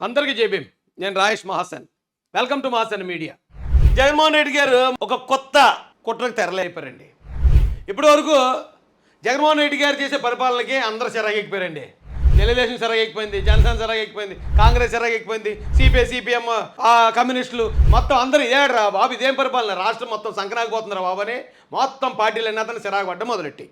అందరికీ జేబీం నేను Rayesh Mahasan. Welcome to Mahasan media. Jaganmohan Reddy garu ఒక కొత్త కుట్రకు తెరలేపారండి. ఇప్పటి వరకు జగన్మోహన్ రెడ్డి గారు చేసే పరిపాలనకి అందరూ ఎక్కిపోయారండి తెలుగుదేశం ఎక్కిపోయింది జనసేన ఎక్కిపోయింది కాంగ్రెస్ ఎక్కిపోయింది సిపిఐ సిపిఎం కమ్యూనిస్టులు మొత్తం అందరూ ఇదేడ్రా బాబు ఇదేం పరిపాలన? రాష్ట్రం మొత్తం సంక్రాంతిపోతుందిరా బాబు అని మొత్తం పార్టీలు అతను సిరాకు మొదలెట్టి.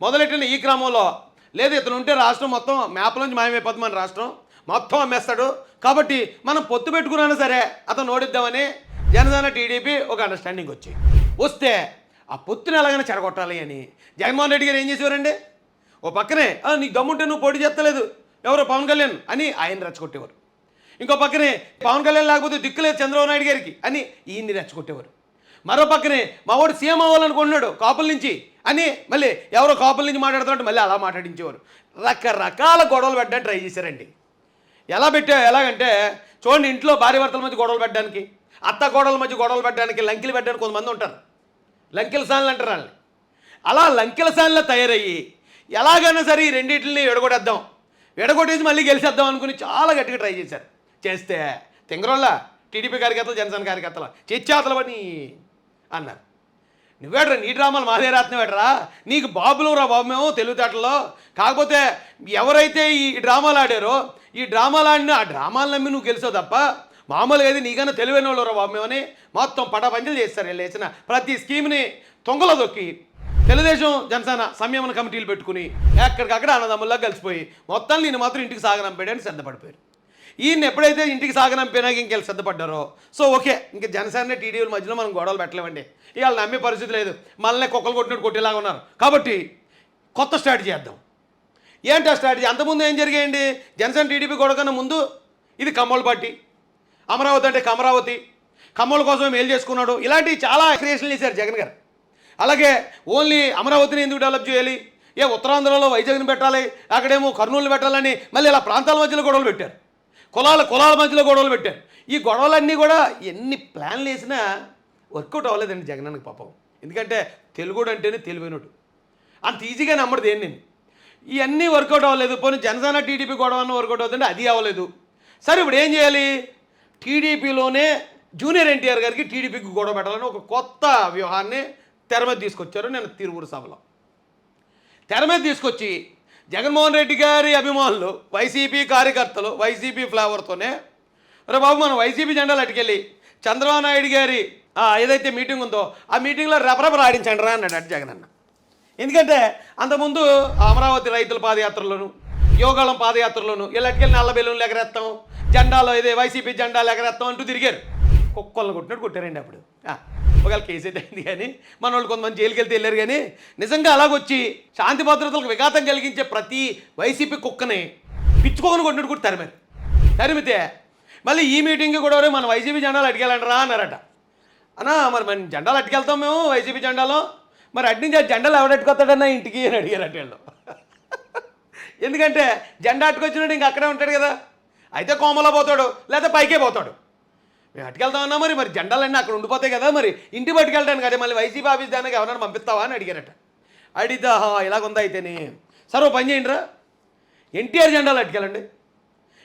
మొదలెట్టిన ఈ క్రమంలో? లేదు ఇతను ఉంటే రాష్ట్రం మొత్తం మ్యాప్ నుంచి మాయమైపోతుంది మన రాష్ట్రం. మొత్తం అమ్మేస్తాడు. కాబట్టి మనం పొత్తు పెట్టుకున్నాను సరే అతను ఓడిద్దామని జనసేన టీడీపీ ఒక అండర్స్టాండింగ్ వచ్చి. వస్తే ఆ పొత్తుని ఎలాగైనా చెడగొట్టాలి అని. జగన్మోహన్ రెడ్డి గారు ఏం చేసేవారండి? ఓ పక్కనే "ఆ, నీకు దమ్ముంటే నువ్వు పోటీ చేస్తలేదు. ఎవరో పవన్ కళ్యాణ్ అని ఆయన రెచ్చగొట్టేవారు. ఇంకో పక్కనే పవన్ కళ్యాణ్ లేకపోతే దిక్కులేదు చంద్రబాబు నాయుడు గారికి అని ఈయన్ని రెచ్చగొట్టేవారు. మరో పక్కనే మా వాడు సీఎం అవ్వాలనుకుంటున్నాడు కాపుల నుంచి అని మళ్ళీ ఎవరో కాపుల నుంచి మాట్లాడుతున్నట్టు మళ్ళీ అలా మాట్లాడించేవారు. రకరకాల గొడవలు పెట్టడానికి ట్రై చేశారండి. ఎలా పెట్టావు ఎలాగంటే చూడండి ఇంట్లో భార్య భర్తల మధ్య గొడవలు పెట్టడానికి అత్త గొడవల మధ్య గొడవలు పెట్టడానికి లంకిలు పెట్టడానికి కొంతమంది ఉంటారు. లంకెల సాన్లు అంటారు వాళ్ళని. అలా లంకెల సాన్లో తయారయ్యి ఎలాగైనా సరే ఈ రెండింటిని విడగొట్టేద్దాం. విడగొట్టేసి మళ్ళీ గెలిచేద్దాం అనుకుని చాలా గట్టిగా ట్రై చేశారు. చేస్తే తింగరోళ్ళ టీడీపీ కార్యకర్తలు జనసేన కార్యకర్తలు చిచ్చాతలు అని అన్నారు. నువ్వేట్రా నీ డ్రామాలు మాదే రాత్నవేట్రా నీకు బాబులు రా బాబు మేము తెలివితేటల్లో కాకపోతే ఎవరైతే ఈ డ్రామాలు ఆడారో ఈ డ్రామాలు ఆడిన ఆ డ్రామాలు నమ్మి నువ్వు గెలిచావు తప్ప మామూలుగా ఏది నీకన్నా తెలివైన వాళ్ళు రా బాబు మేమని మొత్తం పటాపంచలు చేస్తారు లేచిన ప్రతి స్కీమ్ని తొంగలో దొక్కి తెలుగుదేశం జనసేన సంయమన కమిటీలు పెట్టుకుని ఎక్కడికక్కడ అన్నదమ్ముల్లా కలిసిపోయి మొత్తం నేను మాత్రం ఇంటికి సాగనంపేయడానికి సిద్ధపడిపోయారు. ఈయన ఎప్పుడైతే ఇంటికి సాగనంపినాక ఇంకెళ్ళి సిద్ధపడ్డారో? సో ఓకే ఇంక జనసేన టీడీల మధ్యలో మనం గొడవలు పెట్టలేమండి. ఇవాళ నమ్మే పరిస్థితి లేదు. మనల్ని కుక్కలు కొట్టినట్టు కొట్టేలాగా ఉన్నారు. కాబట్టి కొత్త స్ట్రాటజీ చేద్దాం ఏంటి ఆ స్ట్రాటజీ అంతకుముందు ఏం జరిగాయండి? జనసేన టీడీపీ కొడకన్నా ముందు ఇది కమ్మోల్ పార్టీ. అమరావతి అంటే కమరావతి. కమ్మోల కోసం మేలు చేసుకున్నాడు? ఇలాంటివి చాలా క్రియేషన్లు చేశారు జగన్ గారు. అలాగే ఓన్లీ అమరావతిని ఎందుకు డెవలప్ చేయాలి? ఏ ఉత్తరాంధ్రలో వైజాగ్ని పెట్టాలి? అక్కడేమో కర్నూలు పెట్టాలని మళ్ళీ ఇలా ప్రాంతాల మధ్యలో గొడవలు పెట్టారు. కులాల కులాల మధ్యలో గొడవలు పెట్టారు. ఈ గొడవలన్నీ కూడా ఎన్ని ప్లాన్లు వేసినా వర్కౌట్ అవ్వలేదండి జగన్ పాపం. ఎందుకంటే తెలుగుడు అంటేనే తెలివైనడు. అంత ఈజీగా నమ్మడు దేన్ని నేను. ఇవన్నీ వర్కౌట్ అవ్వలేదు. పోనీ జనసేన టీడీపీ గొడవ అన్న వర్కౌట్ అవుతుంటే అది అవ్వలేదు. సరే ఇప్పుడు ఏం చేయాలి? టీడీపీలోనే జూనియర్ ఎన్టీఆర్ గారికి టీడీపీకి గొడవ పెట్టాలని ఒక కొత్త వ్యూహాన్ని తెర మీద తీసుకొచ్చారు నేను తిరువురు సభలో. తెర మీద తీసుకొచ్చి జగన్మోహన్ రెడ్డి గారి అభిమానులు వైసీపీ కార్యకర్తలు వైసీపీ ఫ్లేవర్తోనే రే బాబు మనం వైసీపీ జెండాలు అటుకెళ్ళి చంద్రబాబు నాయుడు గారి ఏదైతే మీటింగ్ ఉందో ఆ మీటింగ్లో రెపరెప ఆడించండి రా అన్నాడు అటు జగన్ అన్న ఎందుకంటే అంతకుముందు అమరావతి రైతుల పాదయాత్రలోను యోగాళం పాదయాత్రలోను ఇలాంటికెళ్ళి నల్ల బెలూన్లు ఎగరేస్తాం జెండాలో ఇదే వైసీపీ జెండాలు ఎగరేస్తాం అంటూ తిరిగారు. కుక్కలను కొట్టినట్టు కొట్టారండి అప్పుడు. ఒకవేళ కేసు అయింది కానీ మన వాళ్ళు కొంతమంది జైలుకి వెళ్తే వెళ్ళారు కానీ నిజంగా అలాగొచ్చి శాంతి భద్రతలకు విఘాతం కలిగించే ప్రతి వైసీపీ కుక్కని పిచ్చుకోని కొట్టినట్టు కూడా తరిమారు తరిమితే మళ్ళీ ఈ మీటింగ్ కూడా మన వైసీపీ జెండాలు అటుకెళ్ళండి రా అన్నారట. అన్నా మరి మన జెండాలు అట్టుకెళ్తాం మేము వైసీపీ జెండాలో. మరి అటు నుంచి ఆ జెండాలు ఎవడెట్టుకొస్తాడన్నా ఇంటికి అని అడిగారట అటు వీళ్ళు. ఎందుకంటే జెండా అట్టుకొచ్చినాడు ఇంక అక్కడే ఉంటాడు కదా. అయితే కోమలో పోతాడు లేదా పైకే పోతాడు. మేము అట్టుకెళ్తామన్నా మరి మరి జెండాలన్నీ అక్కడ ఉండిపోతాయి కదా మరి. ఇంటి పట్టుకెళ్ళడానికి అదే మళ్ళీ వైసీపీ ఆఫీస్ దానికి ఎవరైనా పంపిస్తావా అని అడిగారట. అడిగితే "ఆహా, ఇలాగుందా అయితేనే సరే ఓ పని చేయండి రా ఎన్టీఆర్ జెండాలు అట్టుకెళ్ళండి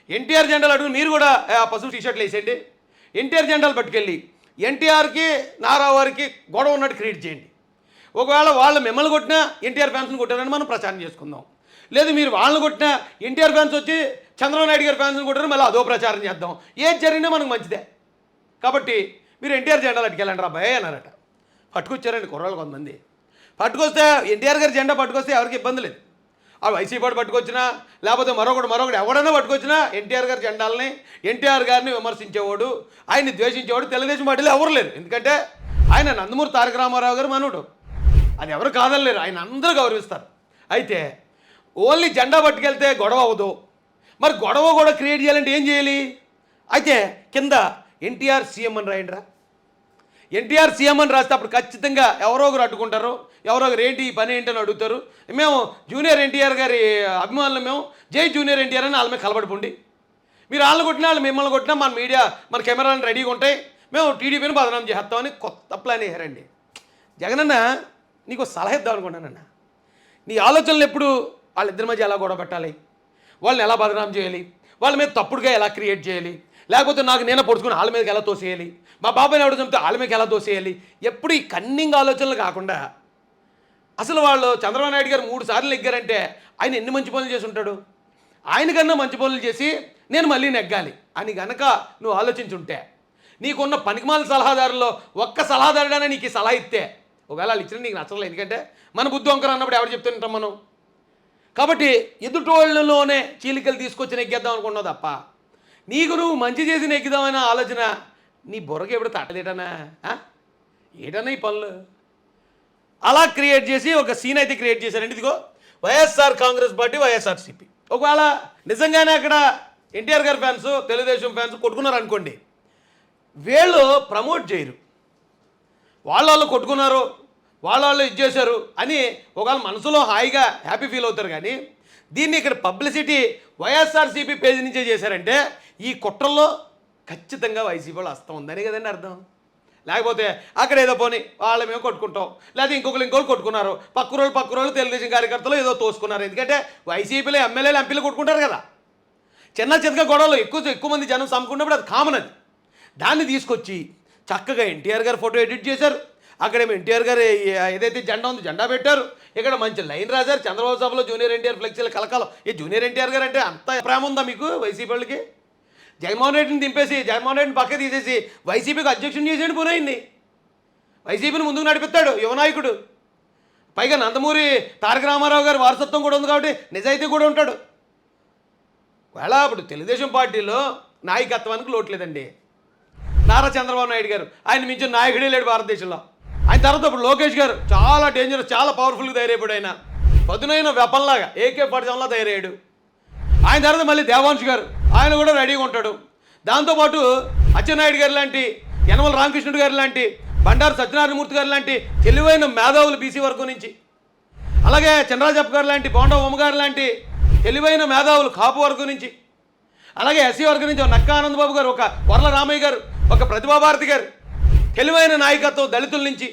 ఎన్టీఆర్ జెండాలు అడుగు మీరు కూడా ఆ పశువు టీషర్ట్లు వేసేయండి. ఎన్టీఆర్ జెండాలు పట్టుకెళ్ళి ఎన్టీఆర్కి నారావు వారికి గొడవ ఉన్నట్టు క్రియేట్ చేయండి. ఒకవేళ వాళ్ళు మిమ్మల్ని కొట్టినా ఎన్టీఆర్ ఫ్యాన్స్ని కొట్టారని మనం ప్రచారం చేసుకుందాం. లేదు మీరు వాళ్ళని కొట్టినా ఎన్టీఆర్ ఫ్యాన్స్ వచ్చి చంద్రబాబు నాయుడు గారి ఫ్యాన్స్ని కొట్టారు మళ్ళీ అదో ప్రచారం చేద్దాం. ఏది జరిగినా మనకు మంచిదే. కాబట్టి మీరు ఎన్టీఆర్ జెండాలు అట్టుకెళ్ళండి రా భయ అన్నారట. పట్టుకొచ్చారండి కుర్రాళ్ళు కొంతమంది. పట్టుకొస్తే ఎన్టీఆర్ గారి జెండా పట్టుకొస్తే ఎవరికి ఇబ్బంది లేదు. ఆ వైసీపీ వాడు పట్టుకొచ్చినా లేకపోతే మరొకడు మరొకడు ఎవడైనా పట్టుకొచ్చినా ఎన్టీఆర్ గారి జెండాలని ఎన్టీఆర్ గారిని విమర్శించేవాడు ఆయన్ని ద్వేషించేవాడు తెలుగుదేశం పార్టీలో ఎవరు లేరు. ఎందుకంటే ఆయన నందమూరి తారక రామారావు గారు మనవుడు. అది ఎవరు కాదనలేరు. ఆయన అందరూ గౌరవిస్తారు. అయితే ఓన్లీ జెండా పట్టుకెళ్తే గొడవ అవ్వదు. మరి గొడవ కూడా క్రియేట్ చేయాలంటే ఏం చేయాలి? అయితే కింద ఎన్టీఆర్ సీఎం అని రాయండిరా. ఎన్టీఆర్ సీఎం అని రాస్తే అప్పుడు ఖచ్చితంగా ఎవరో ఒకరు అడ్డుకుంటారు. ఎవరో ఒకరు ఏంటి ఈ పని ఏంటి అని అడుగుతారు. మేము జూనియర్ ఎన్టీఆర్ గారి అభిమానులు మేము. జై జూనియర్ ఎన్టీఆర్ అని వాళ్ళ మీద కలబడిపోండి. మీరు వాళ్ళు కొట్టినా వాళ్ళు మిమ్మల్ని కొట్టినా మన మీడియా మన కెమెరాలు రెడీగా ఉంటాయి. మేము టీడీపీని బదనాం చేస్తామని కొత్త ప్లాన్ వేశారండి. జగనన్న నీకు సలహా ఇద్దాం అనుకున్నానన్న. నీ ఆలోచనలు ఎప్పుడు వాళ్ళిద్దరి మధ్య ఎలా గొడవ పెట్టాలి? వాళ్ళని ఎలా బదనాం చేయాలి? వాళ్ళ మీద తప్పుడుగా ఎలా క్రియేట్ చేయాలి? లేకపోతే నాకు నేను పొడుచుకుని వాళ్ళ మీదకి ఎలా తోసేయాలి? మా బాబాయ్ ఎవడు చంపితే వాళ్ళ మీదకి ఎలా తోసేయాలి? ఎప్పుడు ఈ కన్నింగ్ ఆలోచనలు కాకుండా అసలు వాళ్ళు చంద్రబాబు నాయుడు గారు మూడు సార్లు నెగ్గారంటే ఆయన ఎన్ని మంచి పనులు చేసి ఉంటాడు? ఆయన కన్నా మంచి పనులు చేసి నేను మళ్ళీ నెగ్గాలి అని గనక నువ్వు ఆలోచించుంటే నీకున్న పనికిమాల సలహాదారుల్లో ఒక్క సలహాదారుడైనా నీకు ఈ సలహా ఇస్తే ఒకవేళ వాళ్ళు ఇచ్చిన నీకు నచ్చలేదు ఎందుకంటే మన బుద్ధి వంకర అన్నప్పుడు ఎవరు చెప్తుంటాం మనం? కాబట్టి ఎదుటోళ్ళలోనే చీలికలు తీసుకొచ్చి నెగ్గేద్దాం అనుకున్నావు తప్ప నీకు నువ్వు మంచి చేసి నెగ్గుదామనే ఆలోచన నీ బుర్రకి ఎప్పుడు తట్టలేటనా ఏటనా ఏటన్నా ఈ పనులు? అలా క్రియేట్ చేసి ఒక సీన్ అయితే క్రియేట్ చేశారండి. ఇదిగో వైఎస్ఆర్ కాంగ్రెస్ పార్టీ వైఎస్ఆర్సీపీ. ఒకవేళ నిజంగానే అక్కడ ఎన్టీఆర్ గారి ఫ్యాన్స్ తెలుగుదేశం ఫ్యాన్స్ కొట్టుకున్నారు అనుకోండి వీళ్ళు ప్రమోట్ చేయరు. వాళ్ళ వాళ్ళు కొట్టుకున్నారు వాళ్ళ వాళ్ళు ఇది చేశారు అని ఒకవేళ మనసులో హాయిగా హ్యాపీ ఫీల్ అవుతారు కానీ దీన్ని ఇక్కడ పబ్లిసిటీ వైఎస్ఆర్సీపీ పేజీ నుంచే చేశారంటే ఈ కుట్రల్లో ఖచ్చితంగా వైసీపీ వాళ్ళు వస్తూ ఉందని కదండి అర్థం. లేకపోతే అక్కడ ఏదో పోని వాళ్ళ మేము కొట్టుకుంటాం లేదా ఇంకొకరు ఇంకొకరు కొట్టుకున్నారు పక్క రోజులు పక్క రోజులు తెలుగుదేశం కార్యకర్తలు ఏదో తోసుకున్నారు. ఎందుకంటే వైసీపీలో ఎమ్మెల్యేలు ఎంపీలు కొట్టుకుంటారు కదా. చిన్న చిన్నగా గొడవలు ఎక్కువ ఎక్కువ మంది జనం సమ్ముకున్నప్పుడు అది కామన్ అది. దాన్ని తీసుకొచ్చి చక్కగా ఎన్టీఆర్ గారు ఫోటో ఎడిట్ చేశారు. అక్కడేమో ఎన్టీఆర్ గారు ఏదైతే జెండా ఉందో జెండా పెట్టారు. ఇక్కడ మంచి లైన్ రాశారు. చంద్రబాబు సభలో జూనియర్ ఎన్టీఆర్ ఫ్లెక్సీలు కలకాలం. ఈ జూనియర్ ఎన్టీఆర్ గారు అంటే అంత ప్రేమ ఉందా మీకు వైసీపీ వాళ్ళకి? జగన్మోహన్ రెడ్డిని దింపేసి జగన్మోహన్ రెడ్డిని పక్క తీసేసి వైసీపీకి అధ్యక్షుని చేసేయండి పోనాయింది వైసీపీని ముందుకు నడిపిస్తాడు యువనాయకుడు పైగా నందమూరి తారక రామారావు గారి వారసత్వం కూడా ఉంది కాబట్టి నిజాయితీ కూడా ఉంటాడు. వేళ ఇప్పుడు తెలుగుదేశం పార్టీలో నాయకత్వానికి లోటు లేదండి. నారా చంద్రబాబు నాయుడు గారు. ఆయన మించిన నాయకుడే లేడు భారతదేశంలో. ఆయన తర్వాత ఇప్పుడు లోకేష్ గారు చాలా డేంజరస్ చాలా పవర్ఫుల్గా తయారైపోయాడు ఆయన. పదునైన వెపన్లాగా ఏకే పడజంలా తయారయ్యాడు. ఆయన తర్వాత మళ్ళీ దేవాంశ్ గారు ఆయన కూడా రెడీగా ఉంటాడు. దాంతోపాటు అచ్చెన్నాయుడు గారు లాంటి యనమల రామకృష్ణుడు గారు లాంటి బండారు సత్యనారాయణమూర్తి గారు లాంటి తెలివైన మేధావులు బీసీ వర్గం నుంచి. అలాగే చంద్రాజప్ప గారు లాంటి బోండా ఉమ్మ గారు లాంటి తెలివైన మేధావులు కాపు వర్గం నుంచి. అలాగే ఎస్సీ వర్గం నుంచి నక్కా ఆనందబాబు గారు ఒక వరల రామయ్య గారు ఒక ప్రతిభాభారతి గారు తెలివైన నాయకత్వం దళితుల నుంచి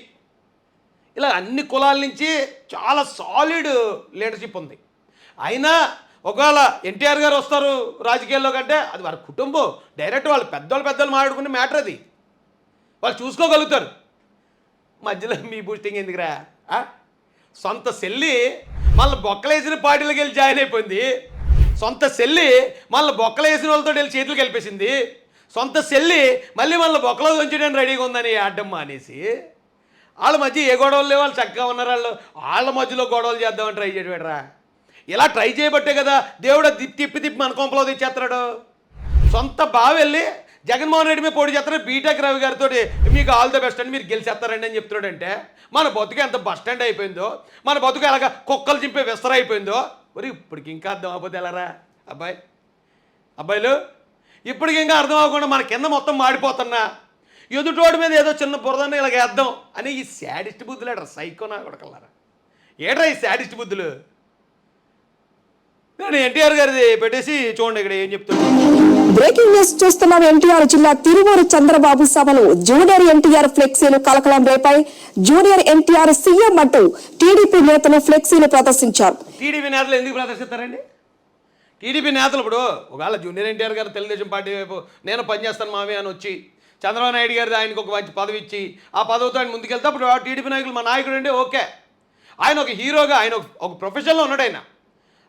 ఇలా అన్ని కులాల నుంచి చాలా సాలిడ్ లీడర్షిప్ ఉంది. అయినా ఒకవేళ ఎన్టీఆర్ గారు వస్తారు రాజకీయాల్లో కంటే అది వారి కుటుంబం డైరెక్ట్ వాళ్ళు పెద్దోళ్ళు పెద్దలు మాట్లాడుకునే మ్యాటర్ అది. వాళ్ళు చూసుకోగలుగుతారు. మధ్యలో మీ బూస్టింగ్ ఎందుకురా? సొంత సెల్లి మళ్ళీ బొక్కలేసిన పార్టీలకు వెళ్ళి జాయిన్ అయిపోయింది. సొంత సెల్లి మళ్ళీ బొక్కలేసిన వాళ్ళతో వెళ్ళి చేతులు కలిపేసింది. సొంత సెల్లి మళ్ళీ మళ్ళీ బొక్కలో ఉంచడానికి రెడీగా ఉందని ఆడడం మానేసి వాళ్ళ మధ్య ఏ గొడవలు లేవు వాళ్ళు చక్కగా ఉన్నారు. వాళ్ళు వాళ్ళ మధ్యలో గొడవలు చేద్దామని ట్రై చేయడరా ఇలా ట్రై చేయబట్టే కదా దేవుడు తిప్పి తిప్పి మన కొంపలో తెచ్చేస్తాడు సొంత బావి వెళ్ళి జగన్మోహన్ రెడ్డి మీద పోటీ చేస్తారు బీటెక్ రవి గారితో మీకు ఆల్ ద బెస్ట్ అని మీరు గెలిచేస్తారండి అని చెప్తున్నాడంటే మన బతుకు ఎంత బస్ స్టాండ్ అయిపోయిందో మన బతుకు ఎలాగ కుక్కలు చింపే విస్తర అయిపోయిందో మరి ఇప్పటికి ఇంకా అర్థం అవ్వదు ఎలారా అబ్బాయి అబ్బాయిలు ఇప్పటికి ఇంకా అర్థం అవ్వకుండా మన కింద మొత్తం మాడిపోతున్నా. ఎదుటోడి మీద ఏదో చిన్న బురదన్న ఇలాగ వేద్దాం అని ఈ శాడిస్ట్ బుద్ధులు ఏట్రా సైకోనా కొడకల్లారా ఏట్రా ఈ శాడిస్ట్ బుద్ధులు? ఎన్టీఆర్ గారిది పెట్టేసి చూడండి ఇక్కడ ఏం చెప్తున్నాను బ్రేకింగ్ న్యూస్ చూస్తున్నాం ఎన్టీఆర్ జిల్లా తిరువూరు చంద్రబాబు సభలో జూనియర్ ఎన్టీఆర్ ఫ్లెక్సీలు కలకలం రేపాయి. జూనియర్ ఎన్టీఆర్ సీఎం అంటూ టీడీపీ నేతలు ఫ్లెక్సీలు ప్రదర్శించారు. టీడీపీ నేతలు ఎందుకు ప్రదర్శిస్తారండి? టీడీపీ నేతలు ఇప్పుడు ఒకవేళ జూనియర్ ఎన్టీఆర్ గారు తెలుగుదేశం పార్టీ వైపు నేను పనిచేస్తాను మావే అని వచ్చి చంద్రబాబు నాయుడు గారు ఆయనకు ఒక మంచి పదవి ఇచ్చి ఆ పదవితో ఆయన ముందుకెళ్తే అప్పుడు ఆ టీడీపీ నాయకులు మా నాయకుడు అండి ఓకే. ఆయన ఒక హీరోగా ఆయన ఒక- ప్రొఫెషన్లో ఉన్నాడు ఆయన.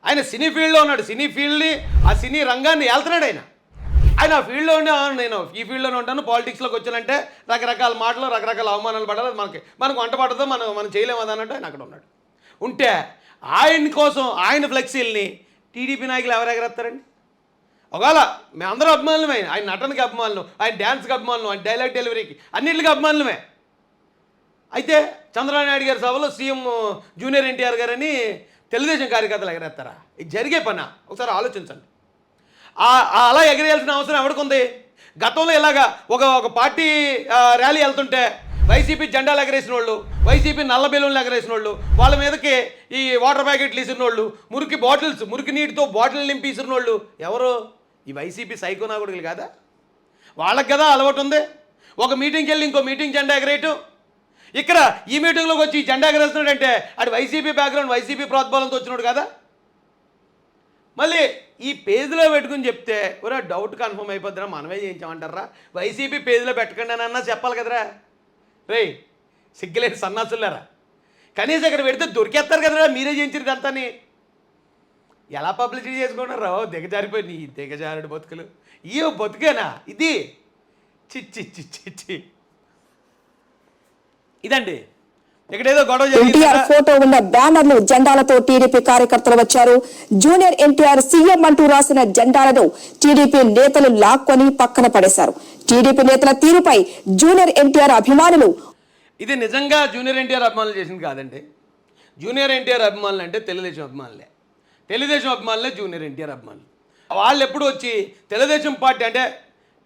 ఆయన సినీ ఫీల్డ్లో ఉన్నాడు. సినీ ఫీల్డ్ని ఆ సినీ రంగాన్ని వెళ్తున్నాడు ఆయన. ఆయన ఆ ఫీల్డ్లో ఉండి నేను ఈ ఫీల్డ్లోనే ఉంటాను. పాలిటిక్స్లోకి వచ్చానంటే రకరకాల మాటలు రకరకాల అవమానాలు పడాలి. మనకి మనకు వంట పడదో మనం మనం చేయలేము అది అన్నట్టు ఆయన అక్కడ ఉన్నాడు. ఉంటే ఆయన కోసం ఆయన ఫ్లెక్సీల్ని టీడీపీ నాయకులు ఎవరు ఎగరేస్తారండి ఒకవేళ మేమందరం అభిమానులమే ఆయన నటనకి అభిమానులు ఆయన డ్యాన్స్కి అభిమానులు ఆయన డైలాగ్ డెలివరీకి అన్నింటికి అభిమానులమే. అయితే చంద్రబాబు నాయుడు గారి సభలో సీఎం జూనియర్ ఎన్టీఆర్ గారని తెలుగుదేశం కార్యకర్తలు ఎగరేస్తారా ఇది జరిగే పనా? ఒకసారి ఆలోచించండి. అలా ఎగరేయాల్సిన అవసరం ఎవరికి గతంలో ఇలాగా ఒక ఒక పార్టీ ర్యాలీ వెళ్తుంటే వైసీపీ జెండాలు ఎగరేసిన వాళ్ళు వైసీపీ నల్ల బెలూన్లు ఎగరేసిన వాళ్ళు వాళ్ళ మీదకి ఈ వాటర్ ప్యాకెట్లు ఇసిన వాళ్ళు మురికి బాటిల్స్ మురికి నీటితో బాటిల్ నింపి ఇసిన వాళ్ళు ఎవరు? ఈ వైసీపీ సైకోనాగుడుగులు కదా కాదా? వాళ్ళకి కదా అలవాటు ఉంది. ఒక మీటింగ్కి వెళ్ళి ఇంకో మీటింగ్ జెండా ఎగరేయటం. ఇక్కడ ఈ మీటింగ్లోకి వచ్చి జెండా ఎగరేస్తున్నాడంటే అది వైసీపీ బ్యాక్గ్రౌండ్ వైసీపీ ప్రోద్బలంతో వచ్చినాడు కదా? మళ్ళీ ఈ పేజీలో పెట్టుకుని చెప్తే ఒరే డౌట్ కన్ఫర్మ్ అయిపోద్దిరా మనమే చేయించామంటారా? వైసీపీ పేజీలో పెట్టకండి అన్నా చెప్పాలి కదరా. రేయ్ సిగ్గులేని సన్నాసులారా కనీసం ఇక్కడ పెడితే దొరికేస్తారు కదరా మీరే చేయించారు ఇదంతాని. ఎలా పబ్లిసిటీ చేసుకున్నారో దిగజారిపోయి నీ దిగజారుడు బతుకులు. ఈ బతుకేనా? ఇది. చిచ్చి చిచ్చి చి ఇదండి. గొడవ ఎన్టీఆర్ ఫోటో ఉన్న బ్యానర్లు జెండాలతో టీడీపీ కార్యకర్తలు వచ్చారు. జూనియర్ ఎన్టీఆర్ సీఎం అంటూ రాసిన జెండాలను టీడీపీ నేతలు లాక్కొని పక్కన పడేశారు. టీడీపీ నేతల తీరుపై జూనియర్ ఎన్టీఆర్ అభిమానులు ఇది నిజంగా జూనియర్ ఎన్టీఆర్ అభిమానులు చేసింది కాదండి. జూనియర్ ఎన్టీఆర్ అభిమానులు అంటే తెలుగుదేశం అభిమానులే. తెలుగుదేశం అభిమానులే జూనియర్ ఎన్టీఆర్ అభిమానులు. వాళ్ళు ఎప్పుడు వచ్చి తెలుగుదేశం పార్టీ అంటే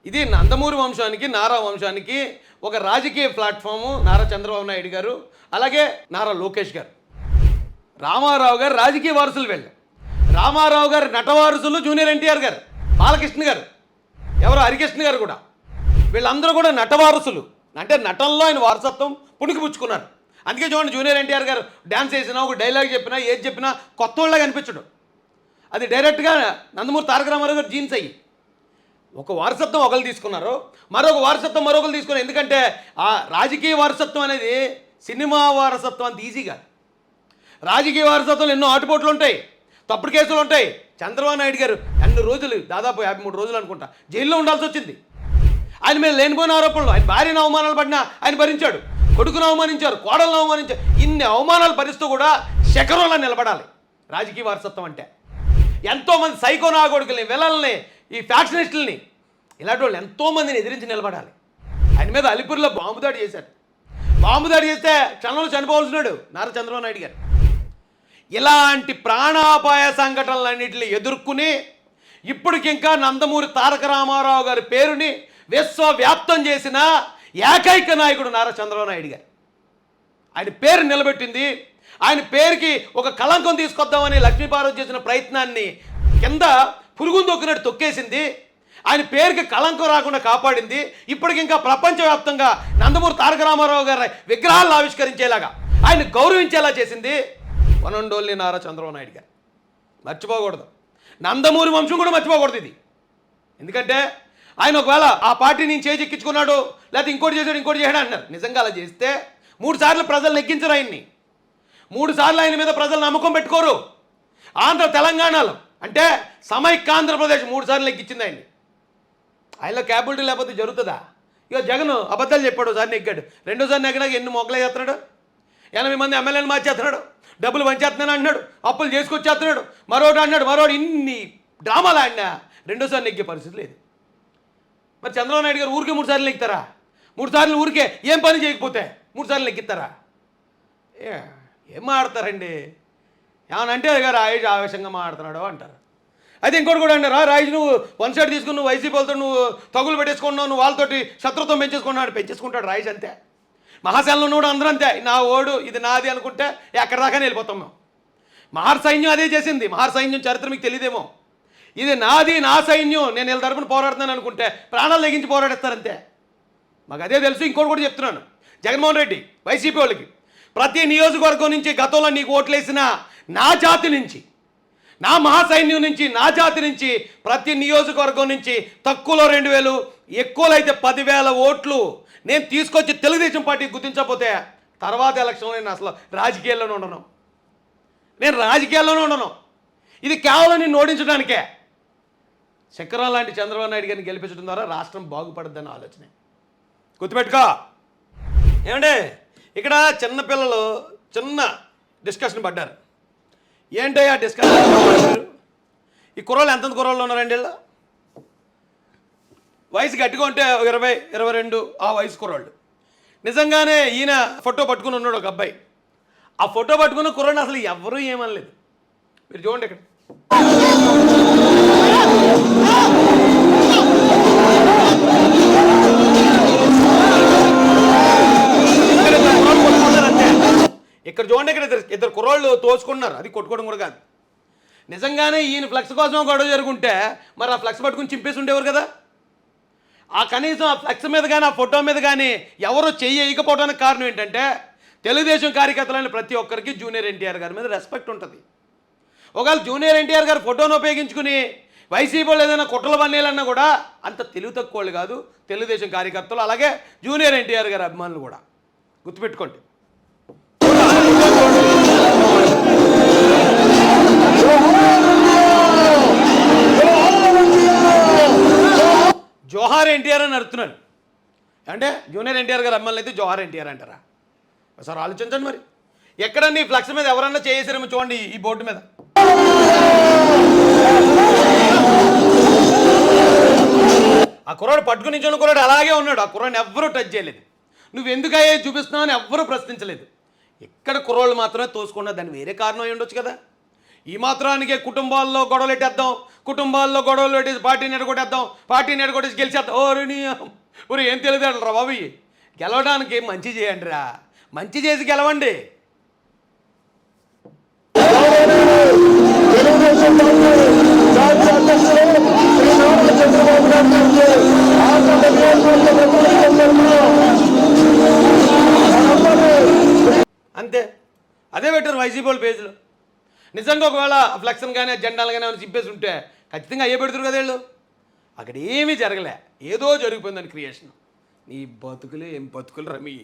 ఇది నందమూరి వంశానికి నారా వంశానికి ఒక రాజకీయ ప్లాట్ఫాము నారా చంద్రబాబు నాయుడు గారు అలాగే నారా లోకేష్ గారు. రామారావు గారు రాజకీయ వారసులు వెళ్ళారు. రామారావు గారు నటవారసులు జూనియర్ ఎన్టీఆర్ గారు బాలకృష్ణ గారు. ఎవరు? హరికృష్ణ గారు కూడా. వీళ్ళందరూ కూడా నట వారసులు అంటే నటనలో ఆయన వారసత్వం పుణికి పుచ్చుకున్నారు అందుకే చూడండి జూనియర్ ఎన్టీఆర్ గారు డ్యాన్స్ చేసినా ఒక డైలాగ్ చెప్పినా ఏది చెప్పినా కొత్త వాళ్ళగా అనిపించడు. అది డైరెక్ట్గా నందమూరి తారక రామారావు గారు జీన్స్ అయ్యి. ఒక వారసత్వం ఒకరు తీసుకున్నారు. మరొక వారసత్వం మరొకరు తీసుకున్నారు. ఎందుకంటే ఆ రాజకీయ వారసత్వం అనేది సినిమా వారసత్వం అంత ఈజీగా రాజకీయ వారసత్వంలో ఎన్నో ఆటుపోట్లు ఉంటాయి. తప్పుడు కేసులు ఉంటాయి. చంద్రబాబు నాయుడు గారు అన్ని రోజులు దాదాపు యాభై మూడు రోజులు అనుకుంటా జైల్లో ఉండాల్సి వచ్చింది. ఆయన మీద లేనిపోయిన ఆరోపణలు. ఆయన భార్యను అవమానాలు పడినా ఆయన భరించాడు. కొడుకును అవమానించారు కోడలను అవమానించారు. ఇన్ని అవమానాలు భరిస్తూ కూడా శకరంలా నిలబడాలి. రాజకీయ వారసత్వం అంటే. ఎంతోమంది సైకో నాగొడుకుల్ని విలల్ని ఈ ఫ్యాక్షనిస్టుల్ని ఇలాంటి వాళ్ళు ఎంతోమందిని ఎదిరించి నిలబడాలి. ఆయన మీద అలిపూర్లో బాంబు దాడి చేశారు. బాంబు దాడి చేస్తే క్షణంలో చనిపోవాల్సినాడు నారా చంద్రబాబు నాయుడు గారు. ఇలాంటి ప్రాణాపాయ సంఘటనలన్నింటిని ఎదుర్కొని ఇప్పటికింకా నందమూరి తారక రామారావు గారి పేరుని విశ్వవ్యాప్తం చేసిన ఏకైక నాయకుడు నారా చంద్రబాబు నాయుడు గారు. ఆయన పేరు నిలబెట్టింది. ఆయన పేరుకి ఒక కళంకం తీసుకొద్దామని లక్ష్మీపార్వతి చేసిన ప్రయత్నాన్ని కింద పురుగును తొక్కినట్టు తొక్కేసింది. ఆయన పేరుకి కళంకం రాకుండా కాపాడింది. ఇప్పటికి ఇంకా ప్రపంచవ్యాప్తంగా నందమూరి తారక రామారావు గారి విగ్రహాలను ఆవిష్కరించేలాగా ఆయన గౌరవించేలా చేసింది వనండోల్ని నారా చంద్రబాబు నాయుడు గారు. మర్చిపోకూడదు. నందమూరి వంశం కూడా మర్చిపోకూడదు ఇది. ఎందుకంటే ఆయన ఒకవేళ ఆ పార్టీ నేను చేజెక్కించుకున్నాడు లేకపోతే ఇంకోటి చేశాడు ఇంకోటి చేశాడు అన్నారు. నిజంగా అలా చేస్తే మూడు సార్లు ప్రజలు నెగ్గించరు ఆయన్ని. మూడు సార్లు ఆయన మీద ప్రజలు నమ్మకం పెట్టుకోరు. ఆంధ్ర తెలంగాణలో అంటే సమైక్య ఆంధ్రప్రదేశ్ మూడు సార్లు నెగ్గించింది ఆయన్ని. ఆయనలో క్యాబిలిటీ లేకపోతే జరుగుతుందా? ఇక జగన్ అబద్ధాలు చెప్పాడు ఒకసారి నెగ్గాడు. రెండోసారి నెగ్గినాక ఎన్ని మొక్కలే చేస్తున్నాడు ఎనభై మంది ఎమ్మెల్యేలు మార్చేస్తున్నాడు. డబ్బులు పంచేస్తున్నాను అంటున్నాడు అప్పులు చేసుకొచ్చేస్తున్నాడు. మరోటి అన్నాడు మరోడు ఇన్ని డ్రామాలు ఆడినా రెండోసారి నెగ్గే పరిస్థితి లేదు. మరి చంద్రబాబు నాయుడు గారు ఊరికే మూడు సార్లు నెగ్గుతారా? మూడు సార్లు ఊరికే ఏం పని చేయకపోతే మూడు సార్లు నెగ్గిస్తారా? ఏ ఏం మాడతారండి ఏమన్నా అంటే గారు రాయేష్ ఆవేశంగా మాడుతున్నాడు అంటారు. అయితే ఇంకోటి కూడా అంటారు "ఆ, నువ్వు వన్ సైడ్ తీసుకుని నువ్వు వైసీపీ వాళ్ళతో నువ్వు తగులు పెట్టేసుకున్నావు నువ్వు వాళ్ళతోటి శత్రుత్వం పెంచేసుకున్నాడు పెంచేసుకుంటాడు రాయేష్ అంతే. మహాశాలలో కూడా అందరూ అంతే. నా ఓడు ఇది నాది అనుకుంటే ఎక్కడ దాకా వెళ్ళిపోతాం మేము. మహార్ సైన్యం అదే చేసింది. మహార్ సైన్యం చరిత్ర మీకు తెలియదేమో. ఇది నాది నా సైన్యం. నేను వీళ్ళ తరపున పోరాడుతున్నాను అనుకుంటే ప్రాణాలు లెగించి పోరాడేస్తారంతే. మాకు అదే తెలుసు ఇంకోటి కూడా చెప్తున్నాను. జగన్మోహన్ రెడ్డి వైసీపీ వాళ్ళకి ప్రతి నియోజకవర్గం నుంచి గతంలో నీకు ఓట్లేసిన నా జాతి నుంచి నా మహాసైన్యం నుంచి నా జాతి నుంచి ప్రతి నియోజకవర్గం నుంచి తక్కువలో రెండు వేలు ఎక్కువలో అయితే పదివేల ఓట్లు నేను తీసుకొచ్చి తెలుగుదేశం పార్టీ గుర్తించకపోతే తర్వాత ఎలక్షన్లో నేను అసలు రాజకీయాల్లోనే ఉండను. నేను రాజకీయాల్లోనే ఉండను. ఇది కేవలం నేను ఓడించడానికే. చక్రం లాంటి చంద్రబాబు నాయుడు గారిని గెలిపించడం ద్వారా రాష్ట్రం బాగుపడద్దని ఆలోచనే. గుర్తుపెట్టుకో. ఏమండి? ఇక్కడ చిన్నపిల్లలు చిన్న డిస్కషన్ పడ్డారు. ఏంటి ఆ డిస్కషన్? ఈ కుర్రోళ్ళు ఎంతమంది కుర్రోళ్ళు ఉన్నారండి వీళ్ళు? వయసు గట్టిగా ఉంటే ఒక ఇరవై ఇరవై రెండు ఆ వయసు కుర్రోళ్ళు. నిజంగానే ఈయన ఫోటో పట్టుకుని ఉన్నాడు ఒక అబ్బాయి. ఆ ఫోటో పట్టుకున్న కుర్రోడిని అసలు ఎవరూ ఏమనలేదు. మీరు చూడండి ఇక్కడ. ఇక్కడ అంతే. చూడండి ఇక్కడ ఇద్దరు ఇద్దరు కుర్రోళ్ళు తోసుకున్నారు అది కొట్టుకోవడం కూడా కాదు. నిజంగానే ఈయన ఫ్లెక్స్ కోసం గొడవ జరుగుంటే మరి ఆ ఫ్లెక్స్ పట్టుకుని చింపేసి ఉండేవారు కదా? ఆ కనీసం ఆ ఫ్లెక్స్ మీద కానీ ఆ ఫోటో మీద కానీ ఎవరు చేయకపోవడానికి కారణం ఏంటంటే తెలుగుదేశం కార్యకర్తలైన ప్రతి ఒక్కరికి జూనియర్ ఎన్టీఆర్ గారి మీద రెస్పెక్ట్ ఉంటుంది. ఒకవేళ జూనియర్ ఎన్టీఆర్ గారు ఫోటోను ఉపయోగించుకుని వైసీపీ వాళ్ళు ఏదైనా కుట్రలు పన్నేయాలన్నా కూడా అంత తెలివి తక్కువ వాళ్ళు కాదు. తెలుగుదేశం కార్యకర్తలు అలాగే జూనియర్ ఎన్టీఆర్ గారి అభిమానులు కూడా. గుర్తుపెట్టుకోండి. జోహార్ ఎన్టీఆర్ అని అడుగుతున్నారు అంటే జూనియర్ ఎన్టీఆర్ గారు అమ్మాయిలు అయితే జోహార్ ఎన్టీఆర్ అంటారా? ఒకసారి ఆలోచించండి మరి. ఎక్కడన్నా ఈ ఫ్లక్స్ మీద ఎవరన్నా చేసారేమో చూడండి ఈ- ఈ బోర్డు మీద. ఆ కుర్రాడు పట్టుకుని నించున్న కుర్రాడు అలాగే ఉన్నాడు. ఆ కుర్రాడిని ఎవ్వరూ టచ్ చేయలేదు. నువ్వు ఎందుకు అయ్యే చూపిస్తున్నావు అని ఎవ్వరూ ప్రశ్నించలేదు. ఇక్కడ కుర్రోళ్ళు మాత్రమే తోసుకున్నా దాని వేరే కారణం అయి ఉండొచ్చు కదా. ఈ మాత్రానికే కుటుంబాల్లో గొడవలు పెట్టేద్దాం. కుటుంబాల్లో గొడవలు పెట్టేసి పార్టీని ఎడగొట్టేద్దాం పార్టీని ఎడగొట్టేసి గెలిచేద్దాం. ఓరి నీ ఒరి ఏం తెలియదు రా బాబు గెలవడానికి మంచి చేయండి రా. మంచి చేసి గెలవండి. అంతే. అదే పెట్టారు వైసీపీ వాళ్ళ పేజీలో. నిజంగా ఒకవేళ ఫ్లెక్షన్ కానీ జెండాలు కానీ ఏమైనా చింపేసి ఉంటే ఖచ్చితంగా అయ్యే పెడుతురు కదా వీళ్ళు. అక్కడ ఏమీ జరగలే. ఏదో జరిగిపోయిందని క్రియేషన్. నీ బతుకులే ఏం బతుకులు రమి.